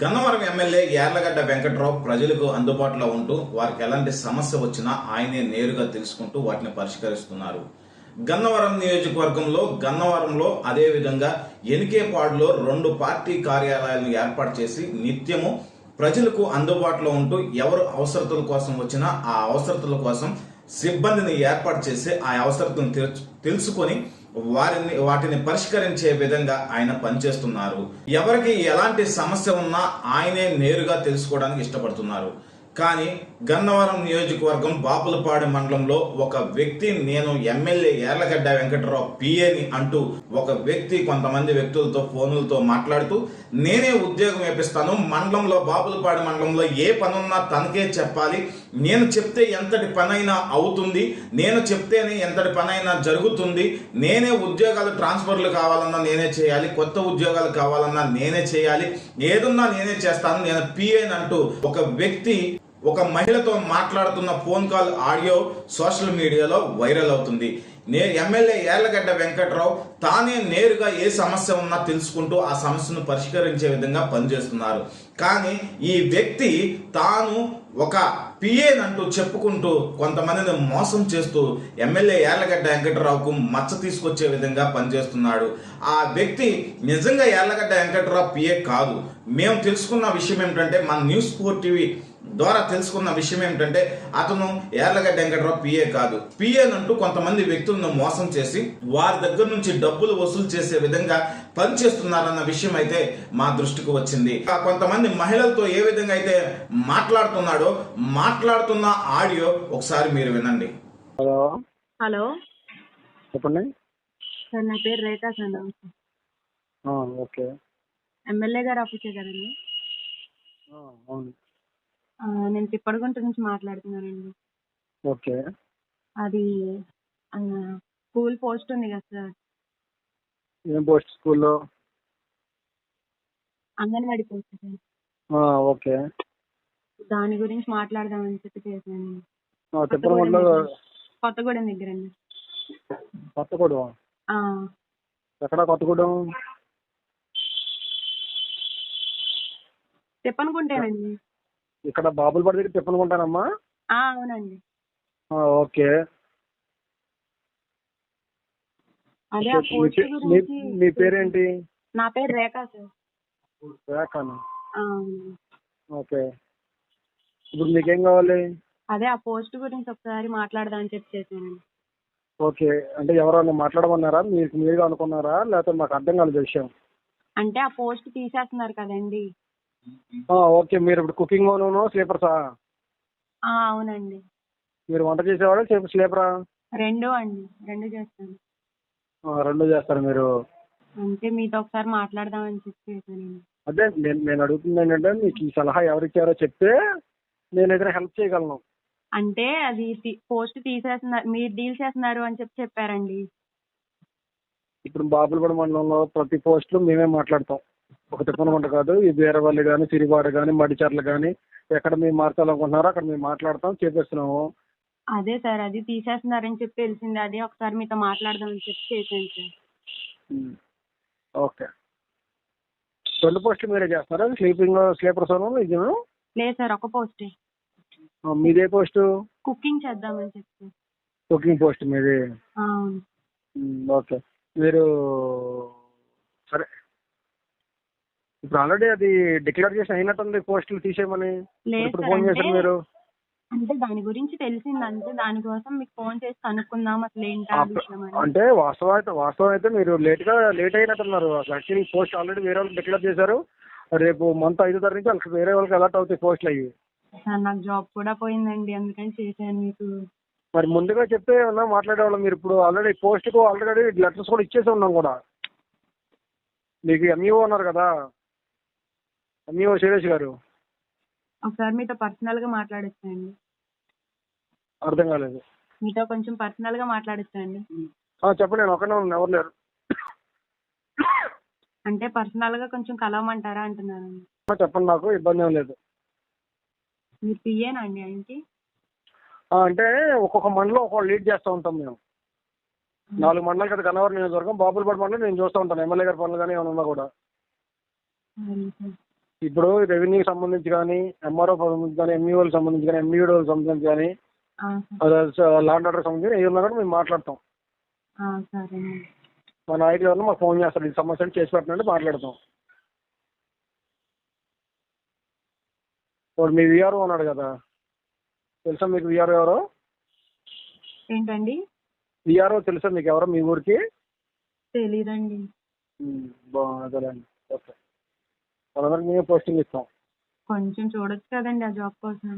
Gannavaram MLA Yarlagadda Venkatrao ప్రజలకు అందుబాటులో ఉంటూ వారికి ఎలాంటి సమస్య వచ్చినా ఆయనే నేరుగా తెలుసుకుంటూ వాటిని పరిష్కరిస్తున్నారు. గన్నవరం నియోజకవర్గంలో గన్నవరంలో అదేవిధంగా ఎనికేపాడులో రెండు పార్టీ కార్యాలయాలను ఏర్పాటు చేసి నిత్యము ప్రజలకు అందుబాటులో ఉంటూ ఎవరు అవసరతల కోసం వచ్చినా ఆ అవసరతల కోసం సిబ్బందిని ఏర్పాటు చేసి ఆ అవసరతను తెలుసుకొని వారిని వాటిని పరిష్కరించే విధంగా ఆయన పనిచేస్తున్నారు. ఎవరికి ఎలాంటి సమస్య ఉన్నా ఆయనే నేరుగా తెలుసుకోవడానికి ఇష్టపడుతున్నారు. కానీ గన్నవరం నియోజకవర్గం బాపులపాడు మండలంలో ఒక వ్యక్తి నేను ఎమ్మెల్యే ఏర్లగడ్డ వెంకటరావు పిఏని అంటూ ఒక వ్యక్తి కొంతమంది వ్యక్తులతో ఫోనులతో మాట్లాడుతూ నేనే ఉద్యోగం ఇప్పిస్తాను మండలంలో బాపులపాడు మండలంలో ఏ పనున్నా తనకే చెప్పాలి నేను చెప్తే ఎంతటి పనైనా అవుతుంది నేను చెప్తేనే ఎంతటి పనైనా జరుగుతుంది నేనే ఉద్యోగాలు ట్రాన్స్ఫర్లు కావాలన్నా నేనే చేయాలి కొత్త ఉద్యోగాలు కావాలన్నా నేనే చేయాలి ఏదున్నా నేనే చేస్తాను నేను పిఏని అంటూ ఒక వ్యక్తి ఒక మహిళతో మాట్లాడుతున్న phone call audio social media viral అవుతుంది. నే ఎమ్మెల్యే ఏర్లగడ్డ వెంకట్రావు తానే నేరుగా ఏ సమస్య ఉన్నా తెలుసుకుంటూ ఆ సమస్యను పరిష్కరించే విధంగా పనిచేస్తున్నారు. కానీ ఈ వ్యక్తి తాను ఒక పిఏనంటూ చెప్పుకుంటూ కొంతమందిని మోసం చేస్తూ ఎమ్మెల్యే ఏర్లగడ్డ వెంకటరావుకు మచ్చ తీసుకొచ్చే విధంగా పనిచేస్తున్నాడు. ఆ వ్యక్తి నిజంగా ఏర్లగడ్డ వెంకటరావు పిఏ కాదు. మేము తెలుసుకున్న విషయం ఏమిటంటే మన న్యూస్ ఫోర్ టీవీ ద్వారా తెలుసుకున్న విషయం ఏమిటంటే అతను యార్లగడ్డ వెంకటరావు పిఏ కాదు. పిఏ అంటూ కొంతమంది వ్యక్తులను మోసం చేసి వారి దగ్గర నుంచి డబ్బులు వసూలు చేసే విధంగా పనిచేస్తున్నారన్న విషయం అయితే మా దృష్టికి వచ్చింది. కొంతమంది మహిళలతో ఏ విధంగా అయితే మాట్లాడుతున్నాడో మాట్లాడుతున్న ఆడియో ఒకసారి మీరు వినండి. హలో. హలో. చెప్పండి. సార్ నా పేరు రేఖా సార్ ఆ, ఓకే. ఎమ్మెల్యే గారు ఆఫీసే కదండి? అవును. నేను తిప్పడగుంట నుంచి మాట్లాడుతున్నానండి. ఓకే. అది స్కూల్ పోస్ట్ ఉంది కదా సార్. ఏం పోస్ట్ స్కూల్లో? Anganwadi post sir. ఓకే. దాని గురించి మాట్లాడదామని చెప్పి చేశాను. కొత్తగూడెం దగ్గర. అండి కొత్తగూడెం? ఆ, ఎక్కడ కొత్తగూడెం? తిప్పనుకుంటేనండి ఇక్కడ బాబులపడి దగ్గర తిప్పనుకుంటానమ్మా ఆ, అవునండి. ఓకే. అదే ఆ మీ పోస్ట్ పే- మీ- గురించి మీ పేరేంటి? నా పేరు రేఖా సార్. రేఖాను? ఆ, అవునండి. ఓకే. ఇప్పుడు మీకేం కావాలి? అదే ఆ పోస్ట్ గురించి ఒకసారి మాట్లాడదామని చెప్పి చేశానండి. ఓకే. అంటే ఎవరైనా మాట్లాడమన్నారా? మీకు మీరుగా అనుకున్నారా? లేకపోతే మాకు అర్థం కాలేదు విషయం. అంటే ఆ పోస్ట్ తీసేస్తున్నారు కదండి. ఓకే. మీరు ఇప్పుడు కుకింగ్ ఓను స్లీపర్సా? ఆ, అవునండి. మీరు వంట చేసేవాడా స్లీపరా? రెండు అండి. రెండు చేస్తాను. రెండు చేస్తారు మీరు. అంటే మీతో ఒకసారి మాట్లాడదామని చెప్పి అదే నేను నేను అడుగుతుంది ఏంటంటే మీకు ఈ సలహా ఎవరిచ్చారో చెప్తే నేను ఏదైనా హెల్ప్ చేయగలను. అంటే అది పోస్ట్ తీసేస్తున్నారు మీరు డీల్ చేస్తున్నారు అని చెప్పి చెప్పారండి. ఇప్పుడు బాపులపడి మండలంలో ప్రతి పోస్టులు మేమే మాట్లాడతాం. ఒక తిప్పనగుంట కాదు ఈ బీరవల్లి కానీ సిరివాడ కానీ మడిచర్ల కానీ ఎక్కడ మేము మార్చాలనుకుంటున్నారో అక్కడ మేము మాట్లాడతాం చేపిస్తున్నాము అదే సార్ అది తీసేస్తున్నారని చెప్పి తెలిసింది. అదే ఒకసారి మీతో మాట్లాడదామని చెప్పి చేశాను సార్. ఓకే. రెండు పోస్టులు మీరే చేస్తారా స్లీపింగ్ స్లీపర్ సోను ఇది లేదు సార్ ఒక పోస్టే. మీదే పోస్టు? కుకింగ్ చేద్దామని చెప్పి. కుకింగ్ పోస్ట్ మీది? ఓకే. మీరు సరే. ఇప్పుడు ఆల్రెడీ అది డిక్లేర్ చేసి అయినట్టుంది పోస్టులు తీసేయమని. ఇప్పుడు ఫోన్ అంటే చేశారు మీరు. అంటే దాని గురించి తెలిసింది అంతే దానికోసం మీకు ఫోన్ చేసి కనుక్కుందాం అసలు ఏంటా ఆ, విషయం అని. అంటే వాస్తవం అయితే వాస్తవం అయితే మీరు లేట్గా లేట్ అయినట్టున్నారు. యాక్చువల్లీ పోస్ట్ ఆల్రెడీ వేరే వాళ్ళకి డిక్లేర్ చేశారు. రేపు మంత్ ఐదో తారీఖు నుంచి వాళ్ళకి వేరే వాళ్ళకి అలర్ట్ అవుతాయి పోస్టులు అయ్యి. సార్ నాకు జాబ్ కూడా పోయిందండి. అందుకని చేశాను మీకు. మరి ముందుగా చెప్తే ఏమన్నా మాట్లాడేవాళ్ళం మీరు? ఇప్పుడు ఆల్రెడీ పోస్ట్కు ఆల్రెడీ లెటర్స్ కూడా ఇచ్చేసి ఉన్నాం కూడా. మీకు ఎంఈఓ ఉన్నారు కదా. ఎంఈఓ శైలేష్ గారు. ఒకసారి మీతో పర్సనల్గా మాట్లాడొచ్చండి. అర్థం కాలేదు. మీతో కొంచెం పర్సనల్గా మాట్లాడొచ్చండి. ఆ, చెప్పండి నేను ఒకనే ఉన్నాను ఎవరు లేరు. అంటే పర్సనల్గా కొంచెం కలవమంటారా అంటున్నానండి. ఆ, చెప్పండి నాకు ఇబ్బంది ఏం లేదు. మీరు పిఏనా అండి ఆ, అంటే ఒక్కొక్క మండలం ఒక్కొక్క లీడ్ చేస్తూ ఉంటాం మేము. నాలుగు మండలాలు కదా గన్నవరం నియోజకవర్గం బాపులపాడు మండలం నేను చూస్తూ ఉంటాను ఎమ్మెల్యే గారి పనులు కానీ ఏమైనా ఉన్నా కూడా. ఇప్పుడు రెవెన్యూకి సంబంధించి కానీ ఎంఆర్ఓ సంబంధించి కానీ ఎంఈఓకి సంబంధించి కానీ ఎంఈఓకి సంబంధించి కానీ ల్యాండ్ ఆర్డర్ సంబంధించి ఏ ఉన్నా కూడా మేము మాట్లాడతాం. సరేనండి. మా నాయకులు ఎవరన్నా మాకు ఫోన్ చేస్తారు ఈ సమస్యను చేసి పెట్టండి మాట్లాడతాం. ఇప్పుడు మీ విఆర్ఓ ఉన్నాడు కదా తెలుసా మీకు విఆర్ఓ ఎవరో? ఏంటండి? విఆర్ఓ తెలుసా మీకు ఎవరో మీ ఊరికి? తెలీదండి. బాగుందండి ఓకే. మనందరికి మేమే పోస్టింగ్ ఇస్తాం. కొంచెం చూడొచ్చు కదండి ఆ జాబ్ కోసం.